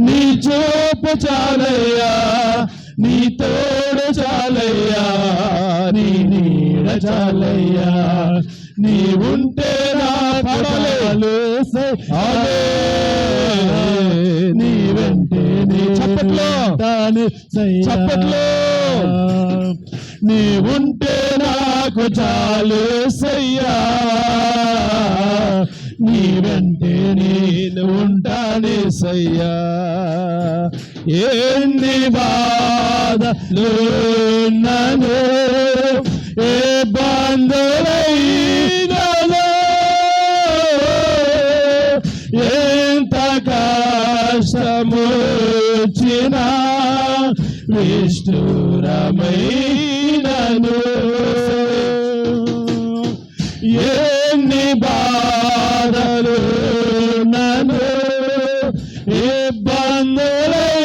నీ చూపు చాలయ్యా నీ తోడు చాలయ్యా నీ నీడ చాలయ్యా. నీ ఉంటే నా పడలేలు నీ వెంటే నీ చప్పట్లో. చప్పట్లో. నీ ఉంటే నాకు చాలు సయ్యా. నీ వెంటే నేను ఉంటానే సయ్యా. ఎన్ని బాధలు నన్ను ఏ బంధులైనలో ఎంత కష్టము విష్ణురమైనను? ఎన్ని బాధలు నన్ను ఇబ్బందులై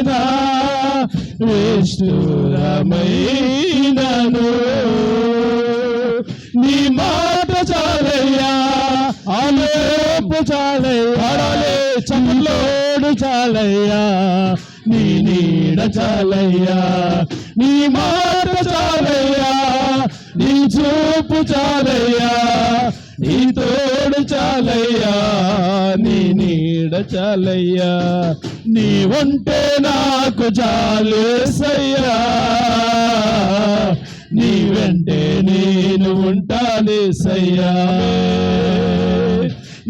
వచ్చినా విష్ణురమైనను నీ మాట చాలయ్యా. ఆలోపు చాలయ్యాలే చల్లోడు చాలయ్యా. నీ నీడ చాలయ్యా. నీ మాట చాలయ్యా. నీ చూపు చాలయ్యా. నీతో చాలయ్యా నీ నీడ చాలయ్యా నీ ఉంటే నాకు చాలేసయ్యా నీ వెంటే నేను ఉంటానేసయ్యా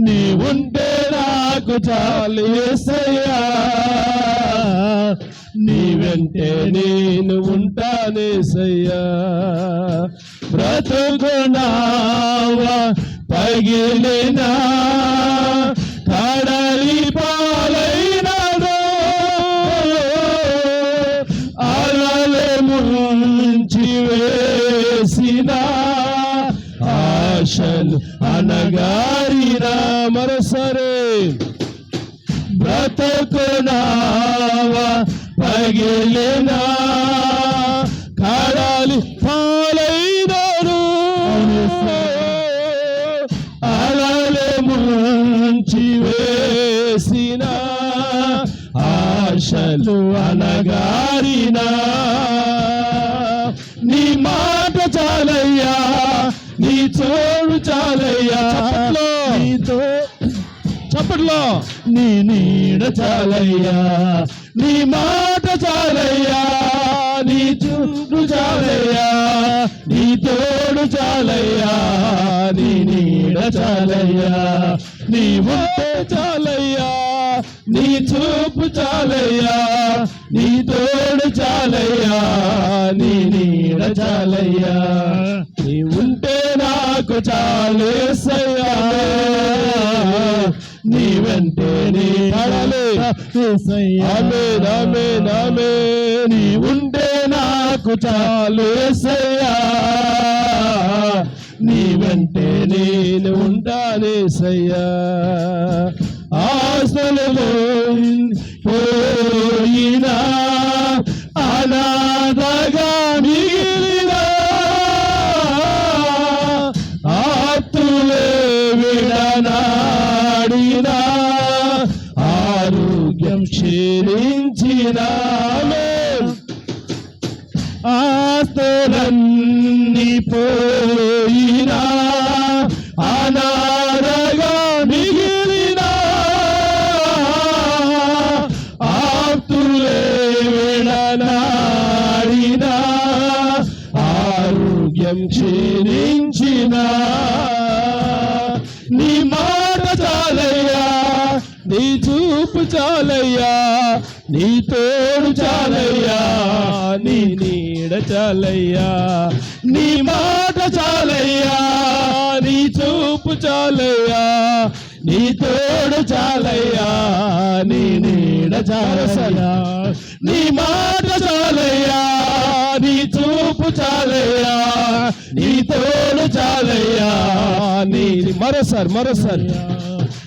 నీ ఉంటే నాకు చాలేసయ్యా నీ వెంటే నేను ఉంటానేసయ్యా బ్రతుకునా పగిలిన కడలి పాలైనదో? అలలే ముంచి వేసిన? ఆశలు అనగారిన మరసరే? బ్రతకునావా? పగిలినా? కడాలి నీతో చప్పట్లో నీ నీడ చాలయ్యా నీ మాట చాలయ్యా నీ చూడు చాలయ్యా నీ తోడు చాలయ్యా నీ నీడ చాలయ్యా నీ ఉంటే చాలయ్యా నీ చూపు చాలయ్యా నీ తోడు చాలయ్యా నీ నీడ చాలయ్యా. నీ ఉంటే నాకు చాలేసయ్యా నీ వెంటే నీ పడలే ఆమె నామే నామే నీ ఉంటే నాకు చాలేసయ్యా నీ వెంటే నేను ఉంటానేసయ్యా ఆశలు పోయినా అనాథగా మిగిలినా ఆప్తులే విడనాడినా క్షీణించినామే. ఆస్తులన్నీ పోయినా అనారగా మిగిలినా. ఆప్తులే విడనాడినా ఆరోగ్యం క్షీణించినా. నీ మాట చాలయ్యా నీ చూపు చాలయ్యా నీ తోడు చాలయ్యా నీ నీడ చాలయ్యా నీ మాట చాలయ్యా నీ చూపు చాలయ్యా నీ తోడు చాలయ్యా నీ నీడ చాలయ్యా నీ మాట చాలయ్యా నీ చూపు చాలయ్యా నీ తోడు చాలయ్యా నీ మరోసారి మరోసారి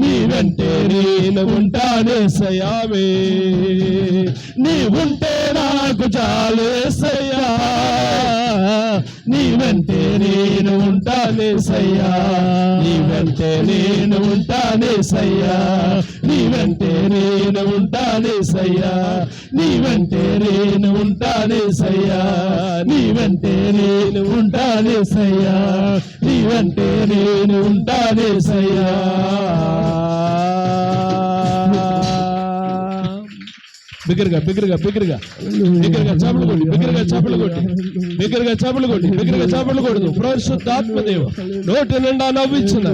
నీ వెంటే నేను ఉంటానే సయామే నీ ఉంటే నాకు చాలు ఎస్సయ్యా నీ వెంటే నేను ఉంటానే సయ్యా నీ వెంటే నేను ఉంటానే సయ్యా నీ వెంటే నేను ఉంటానే సయ్యా నీ వెంటే నేను ఉంటానే సయ్యా నీ వెంటే నేను ఉంటానే సయ్యా నేను ఉంటానే సయ్యా. బిగ్గరగా బిగ్గరగా బిగ్గరగా. బిగ్గరగా చేపలు కొట్టి బిగ్గరగా చేపలు కొట్టి. బిగ్గరగా చేపలు కొట్టి బిగ్గరగా చేపలు కొడుతు పరిశుద్ధాత్మదేవ నోటి నిండా నవ్విచ్చిన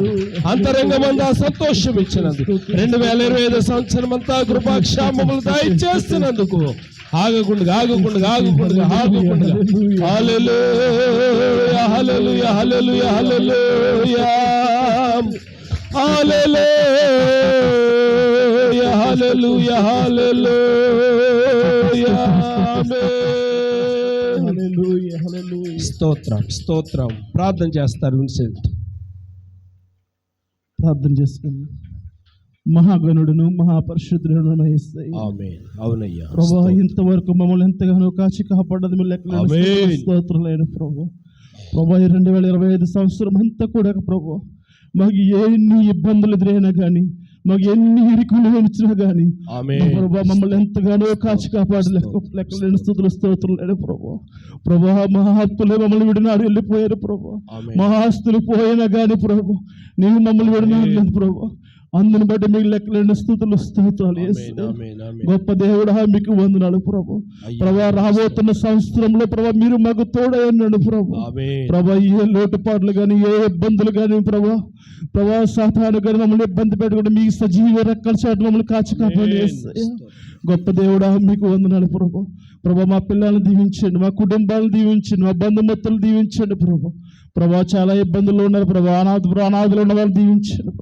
అంతరంగం అంతా సంతోషం ఇచ్చినందుకు రెండు వేల ఇరవై ఐదు సంవత్సరం అంతా కృపాక్షామములు దయచేస్తున్నందుకు. ఆగకుండా ఆగకుండా ఆగకుండా ఆగకుండా. హల్లెలూయా హల్లెలూయా హల్లెలూయా హల్లెలూయా హల్లెలూయా హల్లెలూయా హల్లెలూయా ఆమేన్. హల్లెలూయా హల్లెలూయా స్తోత్రం స్తోత్రం. ప్రార్థన చేస్తారు విన్సెంట్ ప్రార్థన చేసుకుందాం. మహాగణుడును మహాపరిశుద్ధుడును ప్రభా ఇంతవరకు మమ్మల్ని ఎంతగానో కాచి కాపాడదు మీ లెక్కలేని ఆమేన్. స్తోత్రులైన ప్రభు. ప్రభా ఈ రెండు వేల ఇరవై ఐదు సంవత్సరం అంతా కూడా ప్రభు మాకు ఎన్ని ఇబ్బందులు ఎదురైనా కానీ మాకు ఎన్ని ఇరుకులు వచ్చినా కానీ ప్రభా మమ్మల్ని ఎంతగానో కాచి కాపాడు లెక్క లెక్కలేని స్థుతులు స్తోత్రులైన ప్రభు. ప్రభా మహాత్తులే మమ్మల్ని విడినాడు వెళ్ళిపోయారు ప్రభు. ఆమేన్. మా ఆస్తులు పోయినా కానీ ప్రభు నీవు మమ్మల్ని విడినాడు లేదు ప్రభు. అందుని బట్టి మీకు లెక్కలేని స్థుతులు స్తోత్రాలు. ఆమేన్ గొప్ప దేవుడా మీకు వందనాలు ప్రభు. ప్రభా రాబోతున్న సంవత్సరంలో ప్రభా మీరు మాకు తోడై ఉన్నాడు ప్రభు ప్రభా ఏ లోటుపాట్లు కానీ ఏ ఇబ్బందులు కానీ ప్రభా ప్రభా సాతాను కానీ మమ్మల్ని ఇబ్బంది పెట్టకుండా మీ సజీవ రెక్కల చాటు మమ్మల్ని కాచి కాపాడి. గొప్ప దేవుడా మీకు వందనాలు ప్రభు. ప్రభా మా పిల్లల్ని దీవించండి మా కుటుంబాలను దీవించండి మా బంధుమత్తులు దీవించండి ప్రభు. ప్రభా చాలా ఇబ్బందులు ఉన్నారు ప్రభా. అనాథ అనాథులు ఉన్న వాళ్ళు దీవించండి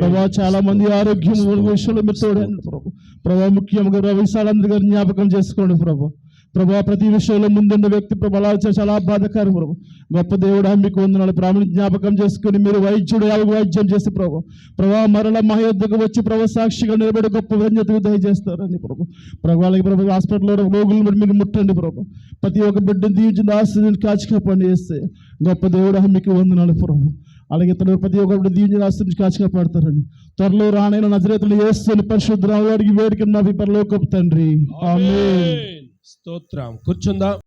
ప్రభు. చాలా మంది ఆరోగ్యం విషయంలో మీరు తోడండి ప్రభు. ప్రభా ముఖ్యంగా విశాలందరి గారిని జ్ఞాపకం చేసుకోండి ప్రభు. ప్రభా ప్రతి విషయంలో ముందున్న వ్యక్తి ప్రభు చాలా బాధకారం ప్రభు. గొప్ప దేవుడా మీకు వందనాలు. బ్రాహ్మణ జ్ఞాపకం చేసుకుని మీరు వైద్యుడు యావ వైద్యం చేసి ప్రభు. ప్రభా మరల మా యొద్దకు వచ్చి ప్రభు సాక్షిగా నిలబడి గొప్ప ధన్యతకు దయచేస్తారని ప్రభు. ప్రభు అలాగే ప్రభు హాస్పిటల్లో రోగులను మీరు ముట్టండి ప్రభు. ప్రతి ఒక్క బిడ్డను దీవించిన ఆశ్రయాన్ని కాచి కాపాడి చేస్తే గొప్ప దేవుడా మీకు వందనాలు ప్రభు. అలాగే తన ప్రతి ఒక్కరు దీని రాష్ట్రం కాచి కాపాడతారని త్వరలో రానైన నజరేతులు వేస్తున్న పరిశుద్ధరావు అడిగి వేడికి నా పరలోకపు తండ్రి. ఆమేన్. స్తోత్రం. కూర్చుందాం.